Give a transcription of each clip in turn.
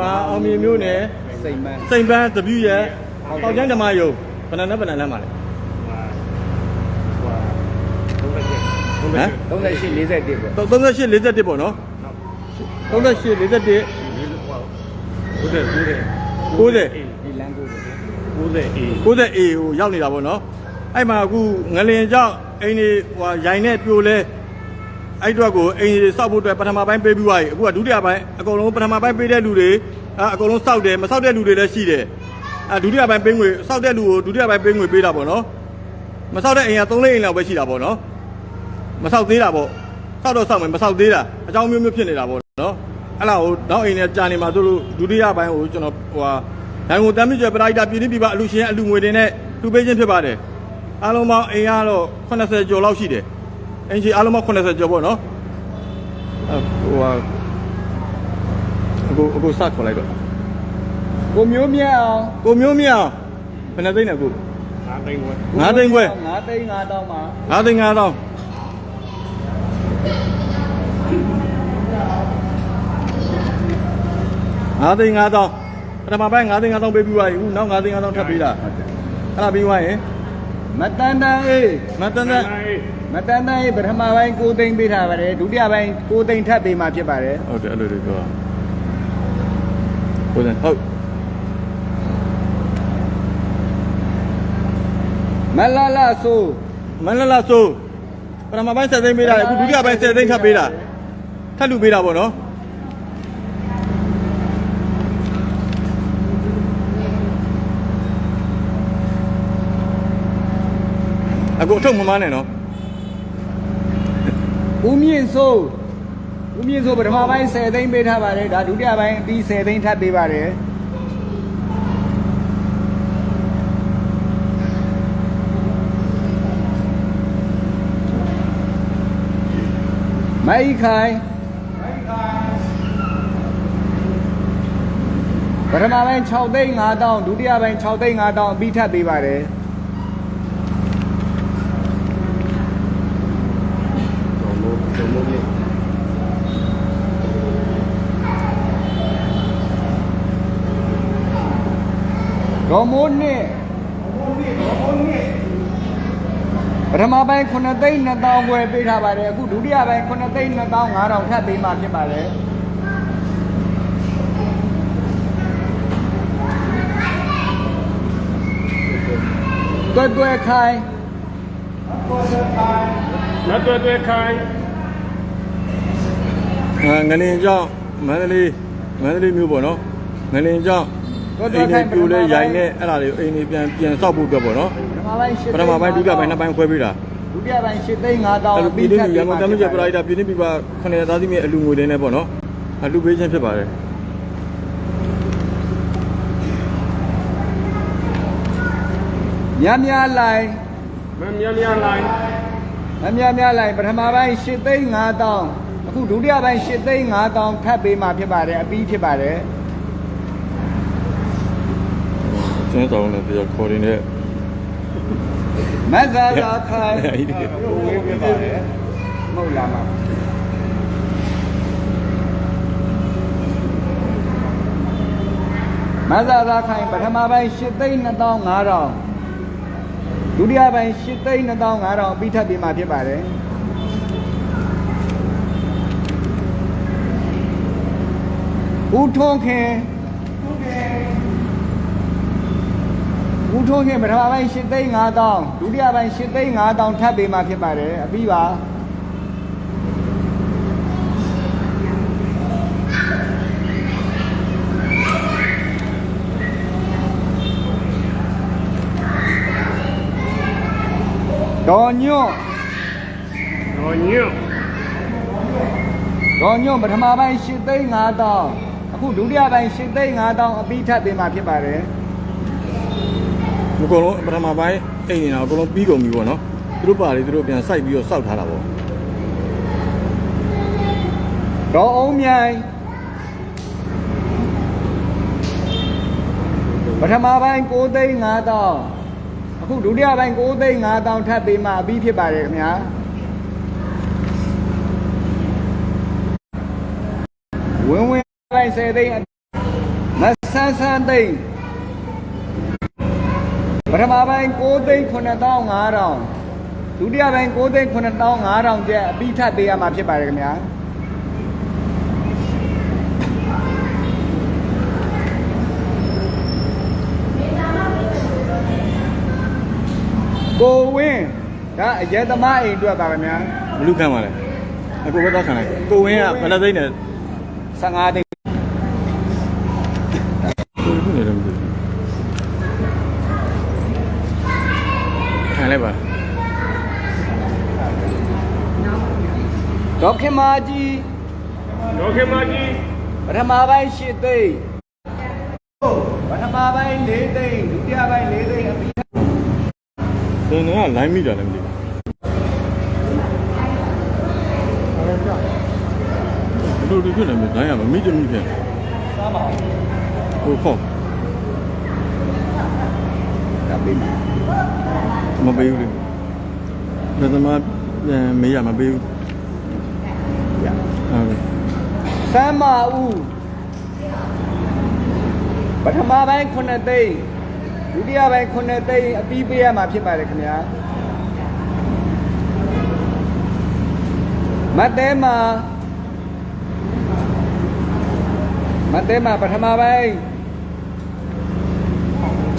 မှာအောင်မြင်မျိုးနဲ့စိတ်မှန်းစိန်ပန်းတပြည့်ရဲ့ပေါက်ကျန်းဓမ္မယုံဘယ်နှနဲ့ဘယ်နှလမ်းပါလဲ38 41ပေါ့38 41ပေါ့နော်38 41ဟုတ်တယ်ဟုတ်တယ်90ဒီလမ်းကို90အေး 90A ကိုရောက်နေတာပေါ့နော်အဲ့မှာအခုငလင်ကြောင့်အိမ်တွေဟိုရိုင်နဲ့ပြိုလဲ အဲ့အတွက်ကိုအိမ်တွေစောက်ဖို့အတွက်ပထမပိုင်းပေးပြီးသွားပြီအခုကဒုတိယပိုင်းအကုန်လုံးပထမပိုင်းပေးတဲ့လူတွေအဲအကုန်လုံးစောက်တယ်မစောက်တဲ့လူတွေလည်းရှိတယ်အဲဒုတိယပိုင်းပေးငွေစောက်တဲ့လူကိုဒုတိယပိုင်းပေးငွေပေးတာပေါ့နော်မစောက်တဲ့အိမ်က3လေးအိမ်လောက်ပဲရှိတာပေါ့နော်မစောက်သေးတာပေါ့စောက်တော့စောက်မယ်မစောက်သေးတာအကြောင်းမျိုးမျိုးဖြစ်နေတာပေါ့နော်အဲ့လားဟိုနောက်အိမ်နဲ့ကြာနေမှာဆိုလို့ဒုတိယပိုင်းကိုကျွန်တော်ဟိုဟာဒိုင်ကိုတမ်းမြကျွဲပရိုက်တာပြည်နေပြပအလူရှင်အလူငွေတွေနဲ့တူပေးခြင်းဖြစ်ပါတယ်အားလုံးပေါင်းအိမ်ကတော့80ကျော်လောက်ရှိတယ် အင်ဂျီအားလုံးပေါင်း80ကျော်ပေါ့နော်အဲဟိုဟာအခုအခုစခေါ်လိုက်တော့ကိုမျိုးမြတ်အောင်ကိုမျိုးမြအောင်ဘယ်နှသိန်းလဲကိုငါသိန်းဝဲငါးသိန်းခွဲ9သိန်း9တောင်းပါ9သိန်း9တောင်း9သိန်း9တောင်းပထမပိုင်း9သိန်း9တောင်းပေးပြီးသွားပြီအခုနောက်9သိန်း9တောင်းထပ်ပေးတာအဲ့ဒါပြီးသွားရင်မတန်တန်အေးမတန်တဲ့ မတန်တန်အေးပထမပိုင်း9သိန်းပေးထားပါတယ်ဒုတိယပိုင်း9သိန်းထပ်ပေးမှဖြစ်ပါတယ်ဟုတ်တယ်အဲ့လိုတွေပြောဟုတ်တယ်ဟုတ်မလာလာဆိုမန္တလာဆိုပထမပိုင်း7သိန်းပေးတာလေအခုဒုတိယပိုင်း7သိန်းထပ်ပေးတာထပ်လူပေးတာပေါ့နော်အခုအထုပ်မမနဲ့နော် ဦးမြင့်ဆိုဦးမြင့်ဆိုပထမပိုင်း10သိန်းပေးထားပါတယ်ဒါဒုတိယပိုင်းအပြီး10သိန်းထပ်ပေးပါတယ်မိုက်ခိုင်ပထမပိုင်း6သိန်း5တောင်းဒုတိယပိုင်း6သိန်း5တောင်းအပြီးထပ်ပေးပါတယ် တော်မိုးတော်မိုးလေး ဒေါ်မိုးနှစ်ပထမပိုင်း9သိန်း2000ကျွဲပေးထားပါတယ်အခုဒုတိယပိုင်း9သိန်း2500ထပ်ပေးမှဖြစ်ပါတယ်တွဲတွဲခိုင်းနတ်တွေ့တွေ့ခိုင်းအဲငလင်ကြောင့်မန္တလေးမန္တလေးမျိုးပေါ့နော်ငလင်ကြောင့် အိမ်တွေပြိုလဲရိုင်နဲ့အဲ့ဒါတွေအိမ်တွေပြန်ပြန်ဆောက်ဖို့အတွက်ပေါ့နော်ပထမပိုင်း8ပထမပိုင်းဒုတိယပိုင်းနှစ်ပိုင်းခွဲပေးတာဒုတိယပိုင်း8သိန်း5000အဲ့လိုပြည်နေရန်ကုန်တမ်းမြကျပရိုက်တာပြည်နေပြပါခဏသားသမီးအလူငွေတွေနဲ့ပေါ့နော်အလူပေးခြင်းဖြစ်ပါတယ်မြမြလိုက်မမြမြလိုင်းမမြမြလိုက်ပထမပိုင်း8သိန်း5000အခုဒုတိယပိုင်း8သိန်း5000ထပ်ပေးမှဖြစ်ပါတယ်အပြီးဖြစ်ပါတယ် ကျင်းဆောင်နဲ့တရားခေါ်နေတဲ့မဇ္ဇာသာခိုင်အဲ့ဒီဝေးပြပါတယ်မဟုတ်လားမမဇ္ဇာသာခိုင်ပထမပိုင်း8သိန်း2500ဒုတိယပိုင်း8သိန်း2500အပြီးထပ်ပေးမှဖြစ်ပါတယ်ဦးထွန်းခင် ဦးထွန်းခင်ပထမပိုင်း8သိန်း5000ဒုတိယပိုင်း8သိန်း5000ထပ်ပေးမှဖြစ်ပါတယ်အပြီးပါဒေါ်ညွန့်တော်ညွန့်ဒေါ်ညွန့်ပထမပိုင်း8သိန်း5000အခုဒုတိယပိုင်း8သိန်း5000အပြီးထပ်ပေးမှဖြစ်ပါတယ် အကုန်လုံးပထမပိုင်းအိမ်နေတာအကုန်လုံးပြီးကုန်ပြီပေါ့နော်သူတို့ပါလေသူတို့ပြန်စိုက်ပြီးတော့စောက်ထားတာပေါ့ဒေါ်အောင်မြိုင်ပထမပိုင်း9သိန်း5000အခုဒုတိယပိုင်း9သိန်း5000ထပ်ပေးမှအပြီးဖြစ်ပါတယ်ခင်ဗျာဝင်းဝင်းပိုင်း10သိန်းမဆန်းဆန်းသိန်း ပထမပိုင်း6သိန်း9500ဒုတိယပိုင်း6သိန်း9500ကျပ်အပြီးထပ်ပေးရမှာဖြစ်ပါတယ်ခင်ဗျာကိုဝင်းဒါအရက်သမားအိမ်အတွက်ပါခင်ဗျာဘလူးခံပါလေအကိုပဲတော့ခံလိုက်ကိုဝင်းကဘယ်နှသိန်းနဲ့15သိန်း ကိုခုနေတယ်မသိဘူးခံ လိုက်ပါဒေါက်ခင်မာကြီးဒေါခင်မကြီးပထမပိုင်း8သိန်းပထမပိုင်း4သိန်းဒုတိယပိုင်း4သိန်းအပြီးသင်ကလိုင်းမိတာလည်းမသိဘူးဘလို့ဒီဖြစ်နေမှာလိုင်းရမမိချင်မိဖြစ်စားပါဦးဟိုခေါဒါပြီးပြီ မပေးဘူးလေဘယ်သမားပြန်မေးရမပေးဘူးရဟုတ်ကဲ့စမ်းမဦးပထမပိုင်း9သိန်းဒုတိယပိုင်း9သိန်းအပြီးပေးရမှာဖြစ်ပါတယ်ခင်ဗျာမတ်တဲမှာမတ်တဲမှာပထမပိုင်း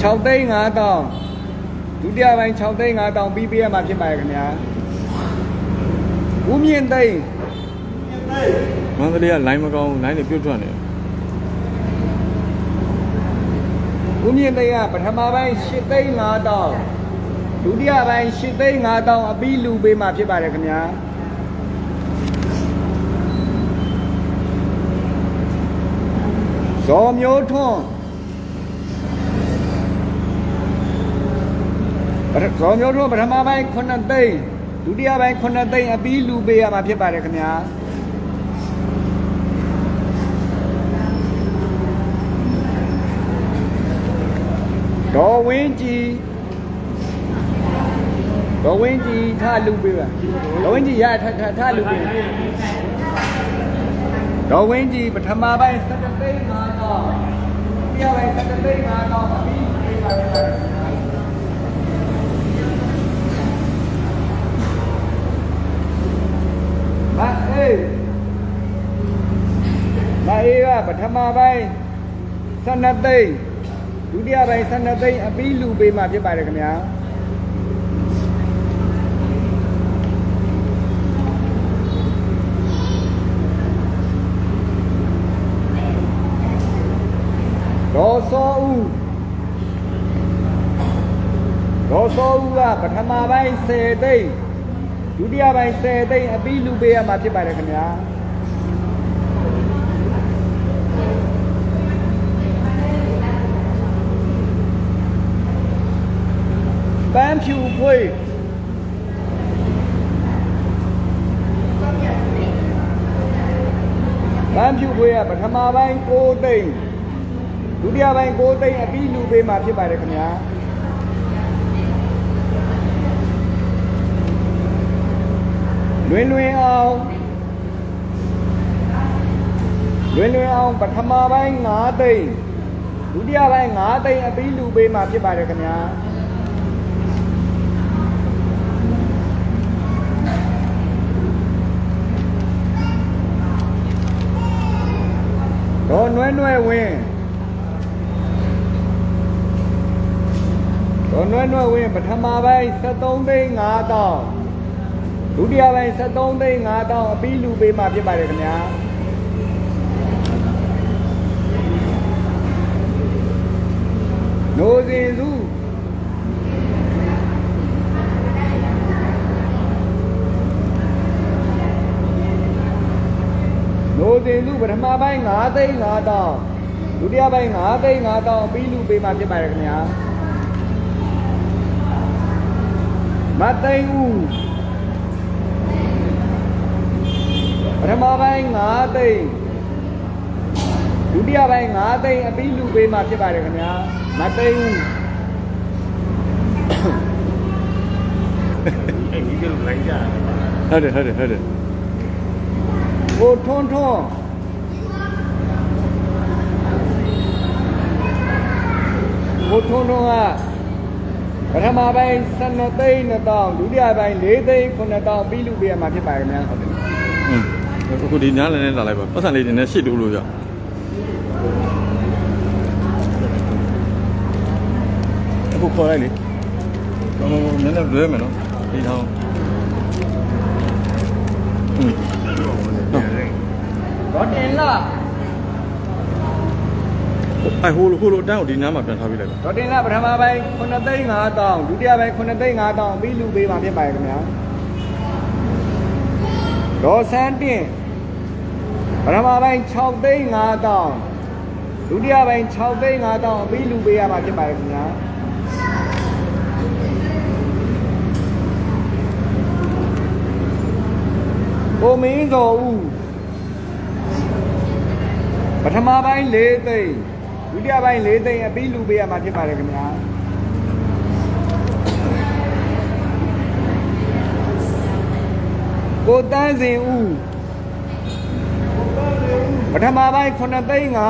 6သိန်း5တောင်း ဒုတိယပိုင်း6သိန်း5တောင်းပြီးပေးရမှာဖြစ်ပါတယ်ခင်ဗျာဦးမြင့်သိန်းမန္တလေးကလိုင်းမကောင်းလိုင်းတွေပြုတ်ထွက်နေတယ်ဦးမြင့်သိန်းကပထမပိုင်း8သိန်း5တောင်းဒုတိယပိုင်း8သိန်း5တောင်းအပြီးလူပေးမှာဖြစ်ပါတယ်ခင်ဗျာဇော်မျိုးထွန်းပထ ဇော်မျိုးထွန်းပထမပိုင်း9သိန်းဒုတိယပိုင်း9သိန်းအပြီးလူပေးရမှာဖြစ်ပါတယ်ခင်ဗျာဒေါ်ဝင်းကြည်ဒေါ်ဝင်းကြည်ထလူပေးပါဒေါ်ဝင်းကြည်ရထထထလူပေးဒေါ်ဝင်းကြည်ပထမပိုင်း7သိန်း5တော့ဒုတိယပိုင်း7သိန်း5တော့အပြီးလူပေးပါဖြစ်ပါတယ်ခင်ဗျာ မအေးမအေးကပထမပိုင်း12သိန်းဒုတိယပိုင်း12သိန်းအပြီးလူပေးမှာဖြစ်ပါတယ်ခင်ဗျာဒေါ်စောဦးဒေါ်စောဦးကပထမပိုင်း10သိန်း ဒုတိယပိုင်း10သိန်းအပြီးလူပေးရမှာဖြစ်ပါတယ်ခင်ဗျာပန်းဖြူဖွေးပန်းဖြူဖွေးကပထမပိုင်း6သိန်းဒုတိယပိုင်း6သိန်းအပြီးလူပေးမှာဖြစ်ပါတယ်ခင်ဗျာ လွင်လွင်အောင်လွင်လွင်အောင်ပထမပိုင်း9သိန်းဒုတိယပိုင်း9သိန်းအပြီးလူပေးမှာဖြစ်ပါတယ်ခင်ဗျာဒေါ်နွဲ့နွဲ့ဝင်းဒေါ်နွဲ့နွဲ့ဝင်းပထမပိုင်း73သိန်း5တောင်း ဒုတိယပိုင်း73သိန်း5တောင်းအပြီးလူပေးမှာဖြစ်ပါတယ်ခင်ဗျာနိုးစင်စုနိုးစင်စုပထမပိုင်း9သိန်း5တောင်းဒုတိယပိုင်း9သိန်း5တောင်းအပြီးလူပေးမှာဖြစ်ပါတယ်ခင်ဗျာမတ်သိန်းဦး ပထမပိုင်း9သိန်းဒုတိယပိုင်း9သိန်းအပြီးလူပေးမှာဖြစ်ပါတယ်ခင်ဗျာမတ်သိန်းဦးအဲ့ဒီကလိုင်းကြတယ်ဟုတ်တယ်ဟုတ်တယ်ဟုတ်တယ်ကိုထွန်းထွန်းထွန်းထွန်းကပထမပိုင်း12သိန်း2000ဒုတိယပိုင်း4သိန်း9000ပြီးလူပေးရမှာဖြစ်ပါတယ်ခင်ဗျာဟုတ်တယ်อืม အခုဒီနားလည်းနဲ့လာလိုက်ပါပတ်စံလေးတွေနဲ့ရှစ်တိုးလို့ရအခုခေါ်လိုက်လေတော့နည်းနည်းလွဲမယ်နော်ဒီထောင်းอืมတော့တင်လားအဲဟိုလိုဟိုလိုအတန်းကိုဒီနားမှာပြန်ထားပေးလိုက်ပါတော့တင်လားပထမပိုင်း9သိန်း5000ဒုတိယပိုင်း9သိန်း5000ပြီးလူပေးမှာဖြစ်ပါတယ်ခင်ဗျာဒေါ်စန်းတင် ပထမပိုင်း6သိန်း5000ဒုတိယပိုင်း6သိန်း5000ပြီးလူပေးရမှာဖြစ်ပါတယ်ခင်ဗျာကိုမင်းစောဦးပထမပိုင်း4သိန်းဒုတိယပိုင်း4သိန်းအပြီးလူပေးရမှာဖြစ်ပါတယ်ခင်ဗျာကိုတန်းစင်ဦး ပထမပိုင်း9သိန်း5000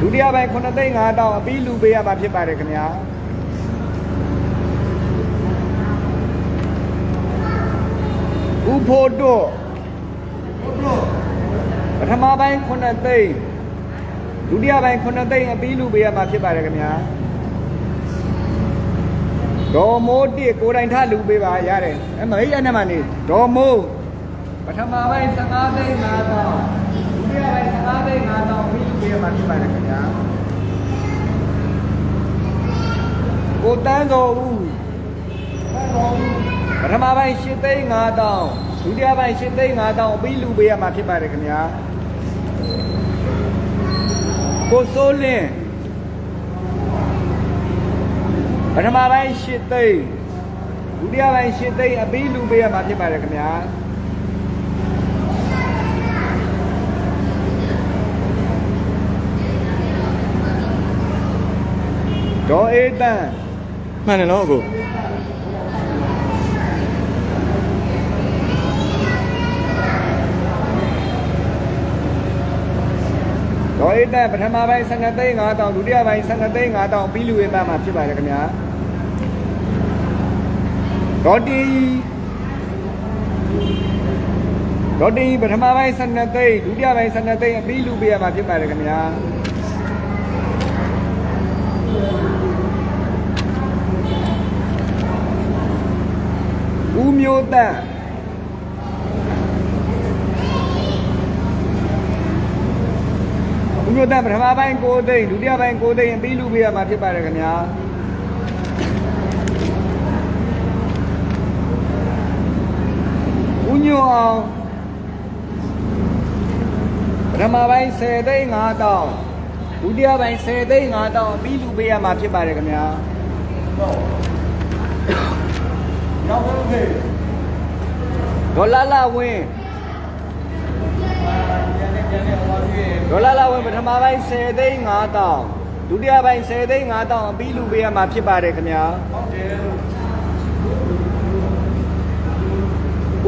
ဒုတိယပိုင်း9သိန်း5000အပြီးလူပေးရမှာဖြစ်ပါတယ်ခင်ဗျာဦးဖို့တို့ပထမပိုင်း9သိန်းဒုတိယပိုင်း9သိန်းအပြီးလူပေးရမှာဖြစ်ပါတယ်ခင်ဗျာဒေါ်မိုးတစ်ကိုယ်တိုင်ထလူပေးပါရတယ်အဲမဟိရနဲ့မှနေဒေါ်မိုး ပထမပိုင်း15သိန်း5000ဒုတိယပိုင်း15သိန်း5000ပြီးလူပေးရမှာဖြစ်ပါတယ်ခင်ဗျာကိုတန်းတော်ဦးပထမပိုင်း8သိန်း5000ဒုတိယပိုင်း8သိန်း5000ပြီးလူပေးရမှာဖြစ်ပါတယ်ခင်ဗျာကိုစိုးလင်းပထမပိုင်း၈သိန်းဒုတိယပိုင်း၈သိန်းအပြီးလူပေးရမှာဖြစ်ပါတယ်ခင်ဗျာ ဒေါ်အေးတန်မှန်တယ်နော်အခုဒေါ်အေးတန်ပထမပိုင်း12သိန်း5000ဒုတိယပိုင်း12သိန်း5000ပြီးလူရမှာဖြစ်ပါတယ်ခင်ဗျာဒေါ်တီဒေါ်တီပထမပိုင်း12သိန်းဒုတိယပိုင်း12သိန်းအပြီးလူပေးရမှာဖြစ်ပါတယ်ခင်ဗျာ ဦးမျိုးတန့်ဦးမျိုးတန့်ပထမပိုင်း9သိန်းဒုတိယပိုင်း9သိန်းအပြီးလူပေးရမှာဖြစ်ပါတယ်ခင်ဗျာဦးညိုအောင်ပထမပိုင်း10သိန်း5000ဒုတိယပိုင်း10သိန်း5000အပြီးလူပေးရမှာဖြစ်ပါတယ်ခင်ဗျာ ရောက်ပါဦးဒေါ်လာလာဝင်းဒေါ်လာလာဝင်းပထမပိုင်း10သိန်း5000ဒုတိယပိုင်း10သိန်း5000အပြီးလူပေးရမှာဖြစ်ပါတယ်ခင်ဗျာ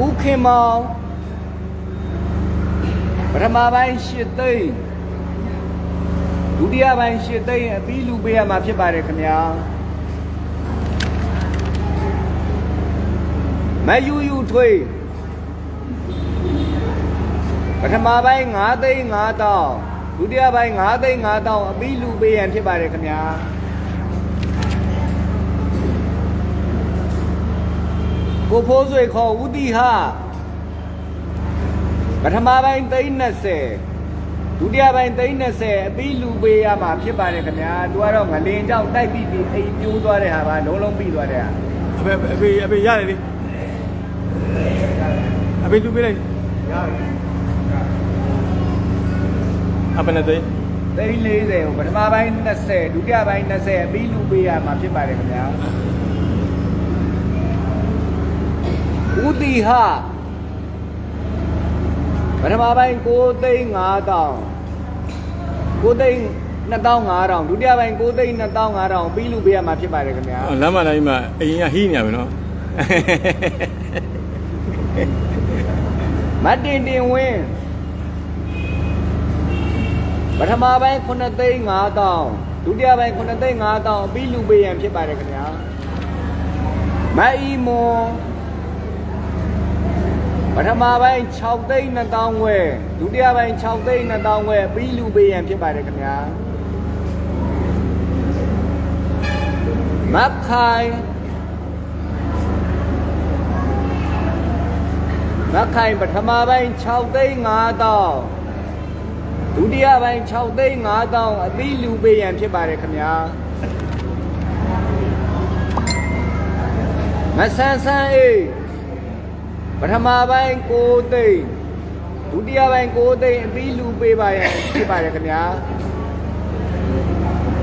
ဦးခင်မောင်ပထမပိုင်း8သိန်းဒုတိယပိုင်း8သိန်းအပြီးလူပေးရမှာဖြစ်ပါတယ်ခင်ဗျာ မယူယူထွေးပထမပိုင်း9သိန်း5000ဒုတိယပိုင်း9သိန်း5000အပြီးလူပေးရန်ဖြစ်ပါတယ်ခင်ဗျာကိုဖိုးဆွေခေါ်ဦးတိဟပထမပိုင်းသိန်း20ဒုတိယပိုင်းသိန်း20အပြီးလူပေးရမှာဖြစ်ပါတယ်ခင်ဗျာသူကတော့ငလင်ကြောက်တိုက်ပြီးပြီးအိမ်ပြိုးသွားတဲ့ဟာပါလုံးလုံးပြီးသွားတဲ့ဟာအဖေအဖေအဖေရတယ်လေ အဖေသူပေးလိုက်ရတယ်အဖေနဲ့သိသိန်း40ကိုပထမပိုင်း20ဒုတိယပိုင်း20အပြီးလူပေးရမှာဖြစ်ပါတယ်ခင်ဗျာဦးတီဟပထမပိုင်း9သိန်း5000 9သိန်း2500ဒုတိယပိုင်း9သိန်း2500ပြီးလူပေးရမှာဖြစ်ပါတယ်ခင်ဗျာလမ်းမတိုင်းမှာအရင်ကဟီးနေရပြီနော် မတ်တင်တင်ဝင်းပပထမပိုင်း9သိန်း5000ဒုတိယပိုင်း9သိန်း5000အပြီးလူပေးရန်ဖြစ်ပါတယ်ခင်ဗျာမအီမွန်ပထမပိုင်း6သိန်း2000ဝယ်ဒုတိယပိုင်း6သိန်း2000ဝယ်အပြီးလူပေးရန်ဖြစ်ပါတယ်ခင်ဗျာမတ်ခိုင် မတ်ခိုင်ပထမပိုင်း6သိန်း5000ဒုတိယပိုင်း6သိန်း5000အပြီးလူပေးရန်ဖြစ်ပါတယ်ခင်ဗျာမဆန်းဆန်းအေးပထမပိုင်း9သိန်းဒုတိယပိုင်း9သိန်းအပြီးလူပေးပါရန်ဖြစ်ပါတယ်ခင်ဗျာ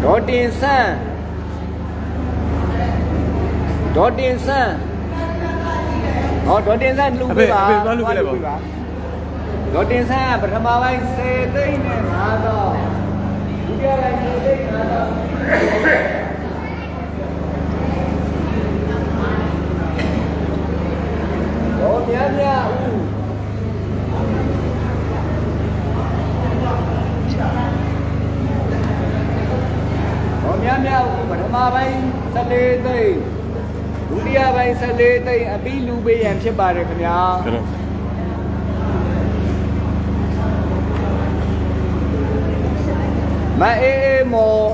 ဒေါ်တင်ဆန်းဒေါ်တင်ဆန်း ဟောဒေါ်တင်ဆန်းလူပေးပါအဖေအဖေသွားလူပေးလိုက်ပါသွားဒေါ်တင်ဆန်းကပထမပိုင်း10သိန်းနဲ့5000ဒုတိယပိုင်း10သိန်း5000ဒေါ်မြတ်မြတ်ဦးဒေါ်မြတ်မြတ်ဦးပထမပိုင်း14သိန်းဒု တိယပိုင်း14သိန်းအပြီးလူပေးရန်ဖြစ်ပါတယ်ခင်ဗျာကျွန်တော်မအေးအေးမော်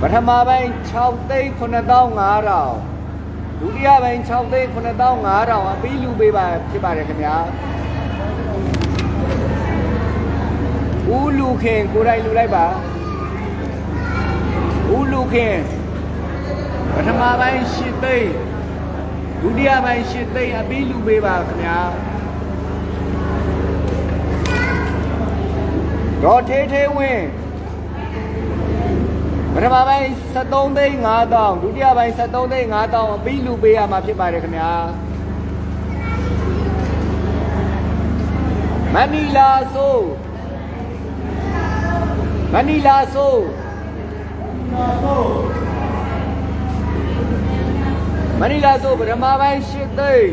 ပထမပိုင်း6သိန်း9500ဒုတိယပိုင်း6သိန်း9500အပြီးလူပေးပါဖြစ်ပါတယ်ခင်ဗျာဦးလူခင်ကိုယ်တိုင်လူလိုက်ပါဦးလူခင် ပထမပိုင်း8သိန်းဒုတိယပိုင်း8သိန်းအပြီးလူပေးပါခင်ဗျာဒေါ်ထေးထေးဝင်းပထမပိုင်း73သိန်း5000ဒုတိယပိုင်း73သိန်း5000အပြီးလူပေးရမှာဖြစ်ပါတယ်ခင်ဗျာမနီလာဆိုမနီလာဆိုမနီလာဆို ပထမပိုင်း8သိန်း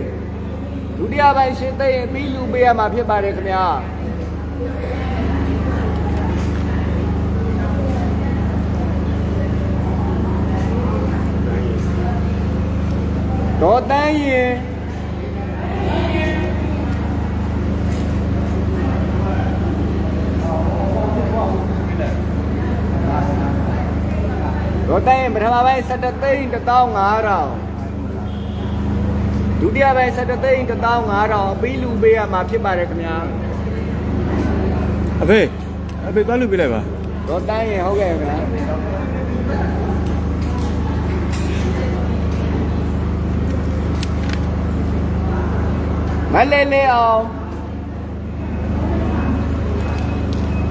ဒုတိယပိုင်း8သိန်းအပြီးလူပေးရမှာဖြစ်ပါတယ်ခင်ဗျာဒေါ်တန်းရင်ဒေါ်တန်းရင်ပထမပိုင်း17သိန်း15000 ဒုတိယပိုင်း17သိန်း15000အပြီးလူပေးရမှာဖြစ်ပါတယ်ခင်ဗျာအဖေအဖေသွားလူပေးလိုက်ပါဒေါ်တန်းရင်ဟုတ်ကဲ့ခင်ဗျာမလဲလဲအောင်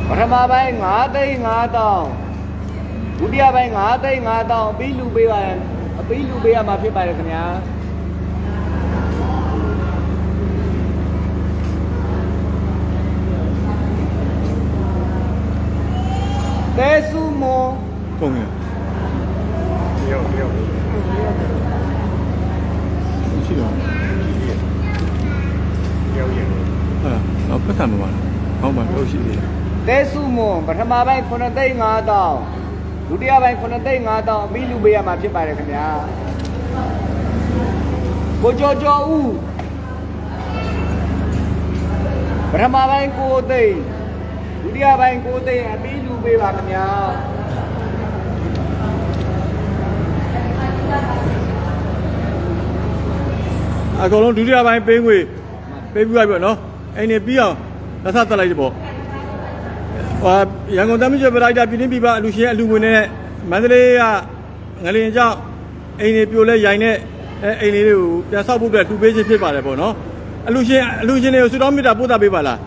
ပထမပိုင်း9သိန်း5000ဒုတိယပိုင်း9သိန်း5000အပြီးလူပေးပါရင်အပြီးလူပေးရမှာဖြစ်ပါတယ်ခင်ဗျာ တဲစုမွန်ကုန်ပြီရောက်ရောက်ရှိတော့ရောက်ရောက်ဟာတော့ပတ်သက်မှာပါဟောင်းမှာတော့ရှိသေးတယ်တဲစုမွန်ပထမပိုင်း9သိန်း5000ဒုတိယပိုင်း9သိန်း5000အပြီးလူပေးရမှာဖြစ်ပါတယ်ခင်ဗျာကိုကျော်ကျော်ဦးပထမပိုင်း9သိန်းဒုတိယပိုင်း9သိန်းအပြီးလူ ပေးပါခင်ဗျာအကုန်လုံးဒုတိယပိုင်းပေးငွေပေးပြီးသွားပြီပေါ့နော်အိမ်နေပြီးအောင်လက်ဆက်တက်လိုက်တယ်ပေါ့ဟာရန်ကုန်တမ်းမြကျွပလိုက်တာပြည်င်းပြပအလူရှင်အလူငွေနဲ့မန္တလေးကငလင်ကြောင့်အိမ်နေပြိုလဲရိုင်နဲ့အဲအိမ်လေးတွေကိုပြန်ဆောက်ဖို့အတွက်တူပေးခြင်းဖြစ်ပါတယ်ပေါ့နော်အလူရှင်အလူရှင်တွေကိုစူတောင်းမြတ်တာပို့တာပေးပါလား